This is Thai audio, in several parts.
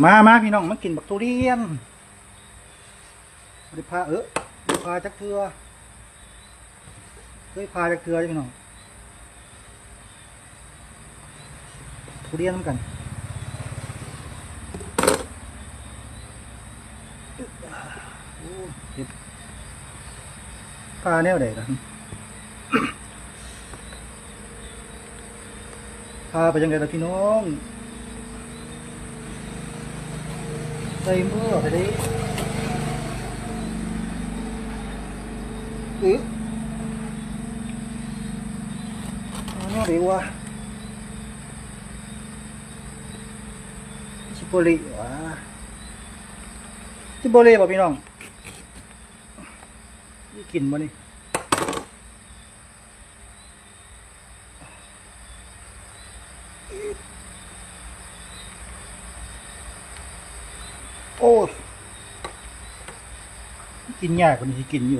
มามาพี่น้องมากินบักทุเรียนบริพาเออบ่พาจักเทือเคยพาจักเทือจ้ะพี่น้องทุเรียนกันโอ้เห็ดพาแนวใดล่ะพาไปยังไงล่ะพี่น้อง ใส่มือไปดิอึเอาเนาดีววะชิโบริวะชิโบริป่ะพี่น้องนี่กินบ่นี่โอ้ย กินยากกว่านี้ที่กินอยู่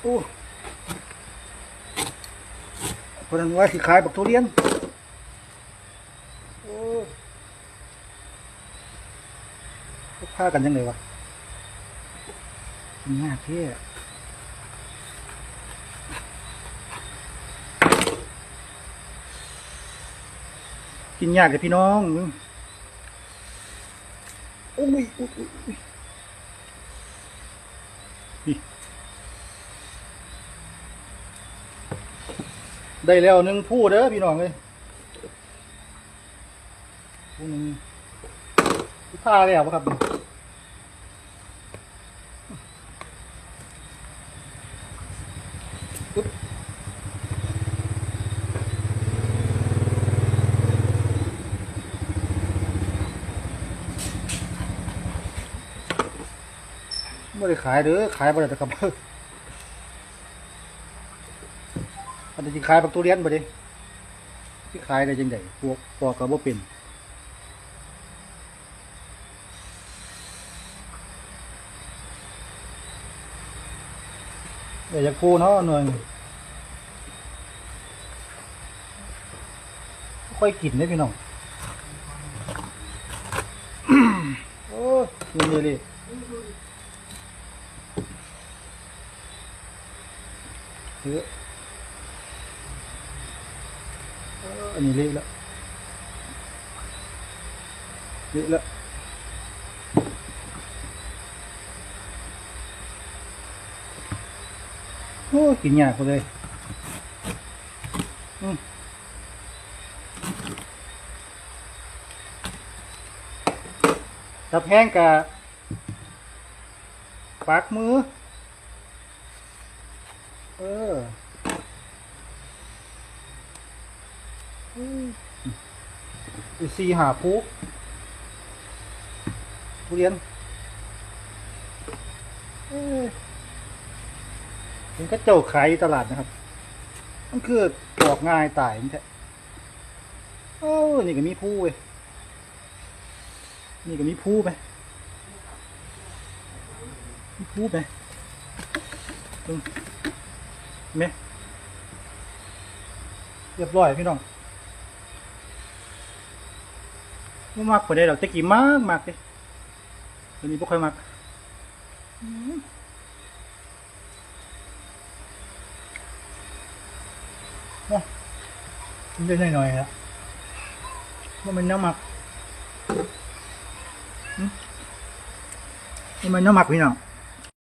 โอ้คนนั้นว่าสิขายบักทุเรียนโอ้พวกพากันยังไงวะกินยากแท้กินยากเลยพี่น้อง อ้ยโอ้ยอุ้ยได้แล้วหนึ่งผู้เด้อพี่น้องเลยผู้หนึ่งพาแล้วครับปึ๊บ ไม่ได้ขายเด้อขายบ่ได้แต่กับอันนี้สิขายปักตุเรียนบ่ดิที่ขายได้จังไดพวกปอกก็บ่เป็นเดี๋ยวจะพูเนาะหน่วยค่อยกินได้พี่น้อง โอ้ยนี่เลย เฮ้ยเอออันนี้เละแล้วเละแล้วโอ้ยกินยากไปเลยอืมถ้าแพงกะปากมือ เอออีซีหาผู้ทุเรียนเอ้ยเห็นก็เจ้าขายอยู่ตลาดนะครับ มันคือออกง่ายตายมันแท้โอ้นี่ก็มีผู้เว้ยนี่ก็มีผู้ไปมีผู้ไปเบิ่ง ไหมเรียบร้อยพี่น้องบ่มักไปได้ดอกตะกี้มากมากเลยเดี๋ยวนี้บ่ค่อยมักอืมเนาะกินได้หน่อยๆครับว่ามันน้ำหมักอืมนี่มันน้ำหมักพี่น้อง